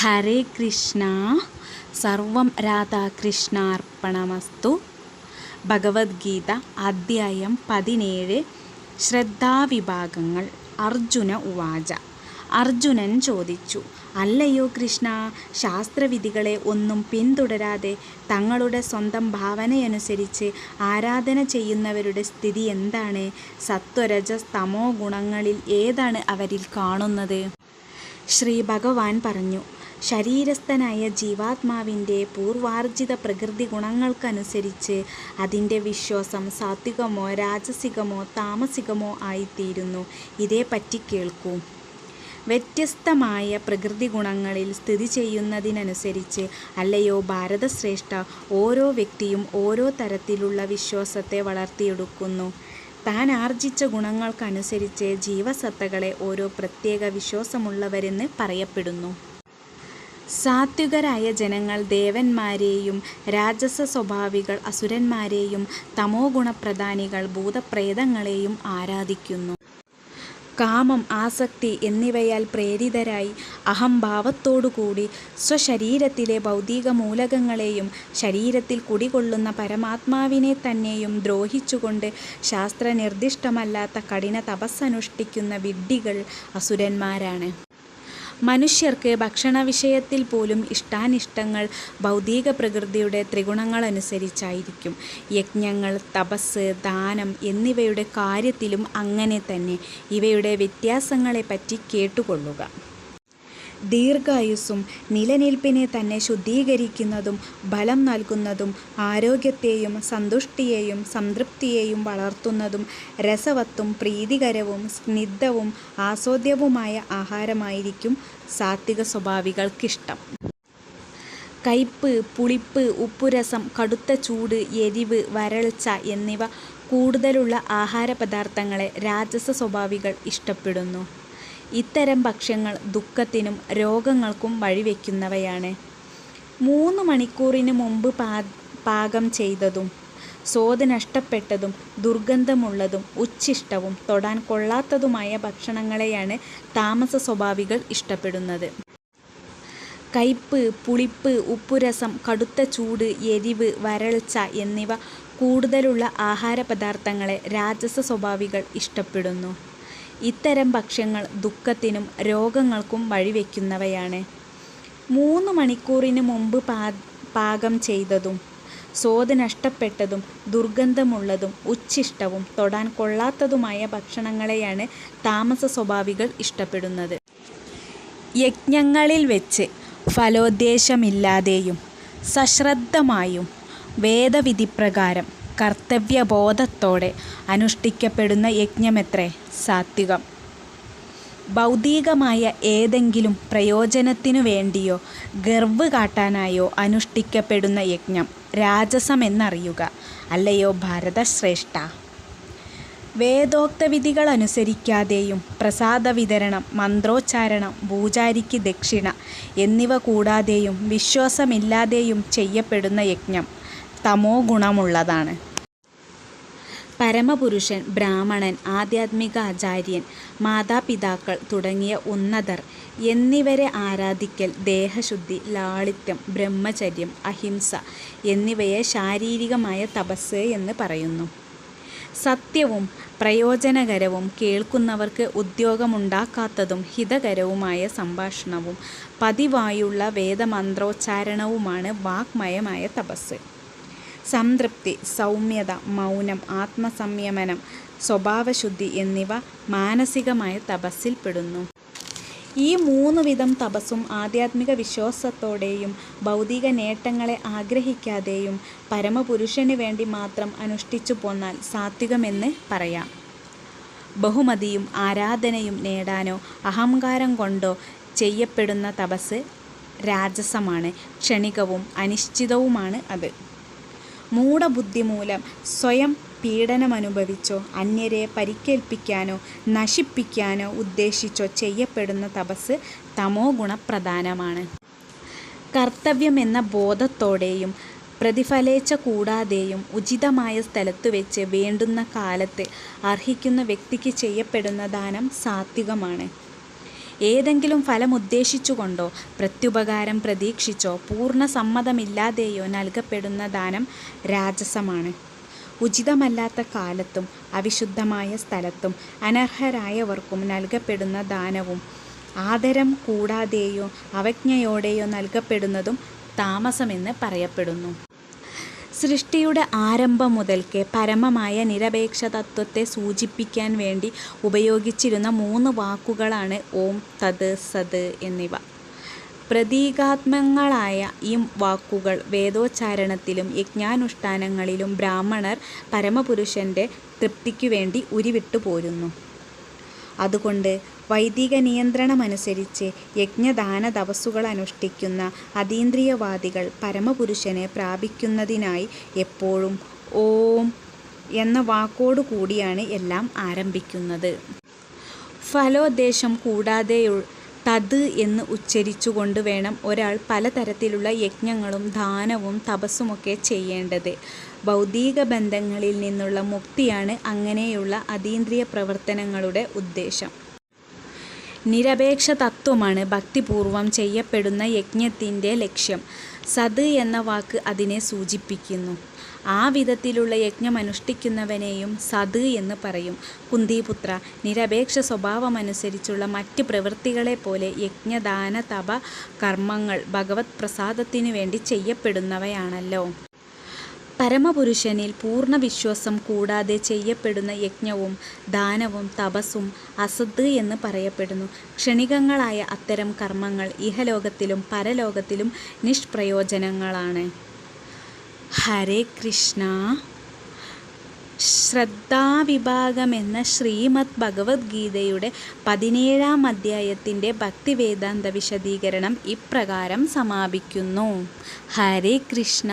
ഹരേ കൃഷ്ണ. സർവം രാധാകൃഷ്ണാർപ്പണമസ്തു. ഭഗവത്ഗീത അധ്യായം പതിനേഴ്. ശ്രദ്ധാവിഭാഗങ്ങൾ. അർജുന ഉവാച. അർജുനൻ ചോദിച്ചു അല്ലയോ കൃഷ്ണ ശാസ്ത്രവിധികളെ ഒന്നും പിന്തുടരാതെ തങ്ങളുടെ സ്വന്തം ഭാവനയനുസരിച്ച് ആരാധന ചെയ്യുന്നവരുടെ സ്ഥിതി എന്താണ്? സത്വരജ തമോ ഗുണങ്ങളിൽ ഏതാണ് അവരിൽ കാണുന്നത്? ശ്രീ ഭഗവാൻ പറഞ്ഞു ശരീരസ്ഥനായ ജീവാത്മാവിന്റെ പൂർവാർജിത പ്രകൃതി ഗുണങ്ങൾക്കനുസരിച്ച് അതിന്റെ വിശ്വാസം സാത്വികമോ രാജസികമോ താമസികമോ ആയിത്തീരുന്നു. ഇതേപ്പറ്റി കേൾക്കൂ. വ്യത്യസ്തമായ പ്രകൃതി ഗുണങ്ങളിൽ സ്ഥിതി ചെയ്യുന്നതിനനുസരിച്ച് അല്ലയോ ഭാരതശ്രേഷ്ഠ ഓരോ വ്യക്തിയും ഓരോ തരത്തിലുള്ള വിശ്വാസത്തെ വളർത്തിയെടുക്കുന്നു. താൻ ആർജിച്ച ഗുണങ്ങൾക്കനുസരിച്ച് ജീവസത്തകളെ ഓരോ പ്രത്യേക വിശ്വാസമുള്ളവരെന്ന് പറയപ്പെടുന്നു. സാത്വികരായ ജനങ്ങൾ ദേവന്മാരെയും രാജസ സ്വഭാവികൾ അസുരന്മാരെയും തമോ ഗുണപ്രധാനികൾ ഭൂതപ്രേതങ്ങളെയും ആരാധിക്കുന്നു. കാമം ആസക്തി എന്നിവയാൽ പ്രേരിതരായി അഹംഭാവത്തോടുകൂടി സ്വശരീരത്തിലെ ഭൗതിക മൂലകങ്ങളെയും ശരീരത്തിൽ കുടികൊള്ളുന്ന പരമാത്മാവിനെ തന്നെയും ദ്രോഹിച്ചുകൊണ്ട് ശാസ്ത്രനിർദ്ദിഷ്ടമല്ലാത്ത കഠിന തപസ്സനുഷ്ഠിക്കുന്ന വിഡ്ഢികൾ അസുരന്മാരാണ്. മനുഷ്യർക്ക് ഭക്ഷണ വിഷയത്തിൽ പോലും ഇഷ്ടാനിഷ്ടങ്ങൾ ഭൗതിക പ്രകൃതിയുടെ ത്രിഗുണങ്ങളനുസരിച്ചായിരിക്കും. യജ്ഞങ്ങൾ തപസ് ദാനം എന്നിവയുടെ കാര്യത്തിലും അങ്ങനെ തന്നെ. ഇവയുടെ വ്യത്യാസങ്ങളെപ്പറ്റി കേട്ടുകൊള്ളുക. ദീർഘായുസ്സും നിലനിൽപ്പിനെ തന്നെ ശുദ്ധീകരിക്കുന്നതും ബലം നൽകുന്നതും ആരോഗ്യത്തെയും സന്തുഷ്ടിയെയും സംതൃപ്തിയെയും വളർത്തുന്നതും രസവത്തും പ്രീതികരവും സ്നിഗ്ധവും ആസ്വാദ്യവുമായ ആഹാരമായിരിക്കും സാത്വിക സ്വഭാവികൾക്കിഷ്ടം. കയ്പ് പുളിപ്പ് ഉപ്പുരസം കടുത്ത ചൂട് എരിവ് വരൾച്ച എന്നിവ കൂടുതലുള്ള ആഹാരപദാർത്ഥങ്ങളെ രാജസ സ്വഭാവികൾ ഇഷ്ടപ്പെടുന്നു. ഇത്തരം ഭക്ഷ്യങ്ങൾ ദുഃഖത്തിനും രോഗങ്ങൾക്കും വഴിവെക്കുന്നവയാണ്. മൂന്ന് മണിക്കൂറിന് മുമ്പ് പാകം ചെയ്തതും സ്വാദ് നഷ്ടപ്പെട്ടതും ദുർഗന്ധമുള്ളതും ഉച്ഛിഷ്ടവും തൊടാൻ കൊള്ളാത്തതുമായ ഭക്ഷണങ്ങളെയാണ് താമസ സ്വഭാവികൾ ഇഷ്ടപ്പെടുന്നത്. കയ്പ് പുളിപ്പ് ഉപ്പുരസം കടുത്ത ചൂട് എരിവ് വരൾച്ച എന്നിവ കൂടുതലുള്ള ആഹാരപദാർത്ഥങ്ങളെ രാജസ സ്വഭാവികൾ ഇഷ്ടപ്പെടുന്നു. ഇത്തരം ഭക്ഷ്യങ്ങൾ ദുഃഖത്തിനും രോഗങ്ങൾക്കും വഴിവെക്കുന്നവയാണ്. മൂന്ന് മണിക്കൂറിന് മുമ്പ് പാകം ചെയ്തതും സ്വാദ് നഷ്ടപ്പെട്ടതും ദുർഗന്ധമുള്ളതും ഉച്ഛിഷ്ടവും തൊടാൻ കൊള്ളാത്തതുമായ ഭക്ഷണങ്ങളെയാണ് താമസ സ്വഭാവികൾ ഇഷ്ടപ്പെടുന്നത്. യജ്ഞങ്ങളിൽ വെച്ച് ഫലോദ്ദേശമില്ലാതെയും സശ്രദ്ധമായും വേദവിധിപ്രകാരം കർത്തവ്യബോധത്തോടെ അനുഷ്ഠിക്കപ്പെടുന്ന യജ്ഞമെത്രേ? സാത്വികം. ഭൗതികമായ ഏതെങ്കിലും പ്രയോജനത്തിനു വേണ്ടിയോ ഗർവ് കാട്ടാനായോ അനുഷ്ഠിക്കപ്പെടുന്ന യജ്ഞം രാജസം രാജസമെന്നറിയുക അല്ലയോ ഭാരതശ്രേഷ്ഠ? വേദോക്ത വിധികൾ അനുസരിക്കാതെയും പ്രസാദ വിതരണം മന്ത്രോച്ചാരണം പൂജാരിക്ക് ദക്ഷിണ എന്നിവ കൂടാതെയും വിശ്വാസമില്ലാതെയും ചെയ്യപ്പെടുന്ന യജ്ഞം തമോ ഗുണമുള്ളതാണ്. പരമപുരുഷൻ ബ്രാഹ്മണൻ ആധ്യാത്മിക ആചാര്യൻ മാതാപിതാക്കൾ തുടങ്ങിയ ഉന്നതർ. എന്നിവരെ ആരാധിക്കൽ ദേഹശുദ്ധി ലാളിത്യം ബ്രഹ്മചര്യം അഹിംസ എന്നിവയെ ശാരീരികമായ തപസ് എന്ന് പറയുന്നു. സത്യവും പ്രയോജനകരവും കേൾക്കുന്നവർക്ക് ഉദ്യോഗമുണ്ടാക്കാത്തതും ഹിതകരവുമായ സംഭാഷണവും പതിവായുള്ള വേദമന്ത്രോച്ചാരണവുമാണ് വാക്മയമായ തപസ്. സംതൃപ്തി സൗമ്യത മൗനം ആത്മസംയമനം സ്വഭാവശുദ്ധി എന്നിവ മാനസികമായ തപസ്സിൽ പെടുന്നു. ഈ മൂന്ന് വിധം തപസ്സും ആധ്യാത്മിക വിശ്വാസത്തോടെയും ഭൗതിക നേട്ടങ്ങളെ ആഗ്രഹിക്കാതെയും പരമപുരുഷന് വേണ്ടി മാത്രം അനുഷ്ഠിച്ചു പോന്നാൽ സാത്വികമെന്ന് പറയാം. ബഹുമതിയും ആരാധനയും നേടാനോ അഹങ്കാരം കൊണ്ടോ ചെയ്യപ്പെടുന്ന തപസ് രാജസമാണ്. ക്ഷണികവും അനിശ്ചിതവുമാണ് അത്. മൂഢബുദ്ധി മൂലം സ്വയം പീഡനമനുഭവിച്ചോ അന്യരെ പരിക്കേൽപ്പിക്കാനോ നശിപ്പിക്കാനോ ഉദ്ദേശിച്ചോ ചെയ്യപ്പെടുന്ന തപസ് തമോ ഗുണപ്രധാനമാണ്. കർത്തവ്യമെന്ന ബോധത്തോടെയും പ്രതിഫലേച്ച കൂടാതെയും ഉചിതമായ സ്ഥലത്തു വെച്ച് വേണ്ടുന്ന കാലത്ത് അർഹിക്കുന്ന വ്യക്തിക്ക് ചെയ്യപ്പെടുന്ന ദാനം സാത്വികമാണ്. ഏതെങ്കിലും ഫലമുദ്ദേശിച്ചുകൊണ്ടോ പ്രത്യുപകാരം പ്രതീക്ഷിച്ചോ പൂർണ സമ്മതമില്ലാതെയോ നൽകപ്പെടുന്ന ദാനം രാജസമാണ്. ഉചിതമല്ലാത്ത കാലത്തും അവിശുദ്ധമായ സ്ഥലത്തും അനർഹരായവർക്കും നൽകപ്പെടുന്ന ദാനവും ആദരം കൂടാതെയോ അവജ്ഞയോടെയോ നൽകപ്പെടുന്നതും താമസമെന്ന് പറയപ്പെടുന്നു. സൃഷ്ടിയുടെ ആരംഭം മുതൽക്കേ പരമമായ നിരപേക്ഷതത്വത്തെ സൂചിപ്പിക്കാൻ വേണ്ടി ഉപയോഗിച്ചിരുന്ന മൂന്ന് വാക്കുകളാണ് ഓം, തത്, സത് എന്നിവ. പ്രതീകാത്മങ്ങളായ ഈ വാക്കുകൾ വേദോച്ചാരണത്തിലും യജ്ഞാനുഷ്ഠാനങ്ങളിലും ബ്രാഹ്മണർ പരമപുരുഷന്റെ തൃപ്തിക്കു വേണ്ടി ഉരുവിട്ടു പോരുന്നു അതുകൊണ്ട് വൈദിക നിയന്ത്രണമനുസരിച്ച് യജ്ഞദാന തപസ്സുകൾ അനുഷ്ഠിക്കുന്ന അതീന്ദ്രിയവാദികൾ പരമപുരുഷനെ പ്രാപിക്കുന്നതിനായി എപ്പോഴും ഓം എന്ന വാക്കോടു കൂടിയാണ് എല്ലാം ആരംഭിക്കുന്നത്. ഫലോദ്ദേശം കൂടാതെ തത് എന്ന് ഉച്ചരിച്ചുകൊണ്ട് വേണം ഒരാൾ പലതരത്തിലുള്ള യജ്ഞങ്ങളും ദാനവും തപസ്സുമൊക്കെ ചെയ്യേണ്ടത്. ഭൗതിക ബന്ധങ്ങളിൽ നിന്നുള്ള മുക്തിയാണ് അങ്ങനെയുള്ള അതീന്ദ്രിയപ്രവർത്തനങ്ങളുടെ ഉദ്ദേശ്യം. നിരപേക്ഷതത്വമാണ് ഭക്തിപൂർവം ചെയ്യപ്പെടുന്ന യജ്ഞത്തിന്റെ ലക്ഷ്യം. സത് എന്ന വാക്ക് അതിനെ സൂചിപ്പിക്കുന്നു. ആ വിധത്തിലുള്ള യജ്ഞമനുഷ്ഠിക്കുന്നവനെയും സത് എന്ന് പറയും. കുന്തിപുത്ര നിരപേക്ഷ സ്വഭാവമനുസരിച്ചുള്ള മറ്റ് പ്രവൃത്തികളെപ്പോലെ യജ്ഞദാനതപ കർമ്മങ്ങൾ ഭഗവത് പ്രസാദത്തിനു വേണ്ടി ചെയ്യപ്പെടുന്നവയാണല്ലോ. പരമപുരുഷനിൽ പൂർണ വിശ്വാസം കൂടാതെ ചെയ്യപ്പെടുന്ന യജ്ഞവും ദാനവും തപസ്സും അസദ് എന്ന് പറയപ്പെടുന്നു. ക്ഷണികങ്ങളായ അത്തരം കർമ്മങ്ങൾ ഇഹലോകത്തിലും പരലോകത്തിലും നിഷ്പ്രയോജനങ്ങളാണ്. ഹരേ കൃഷ്ണ ശ്രദ്ധാവിഭാഗം എന്ന ശ്രീമദ് ഭഗവത്ഗീതയുടെ പതിനേഴാം അധ്യായത്തിന്റെ ഭക്തിവേദാന്ത വിശദീകരണം ഇപ്രകാരം സമാപിക്കുന്നു. ഹരേ കൃഷ്ണ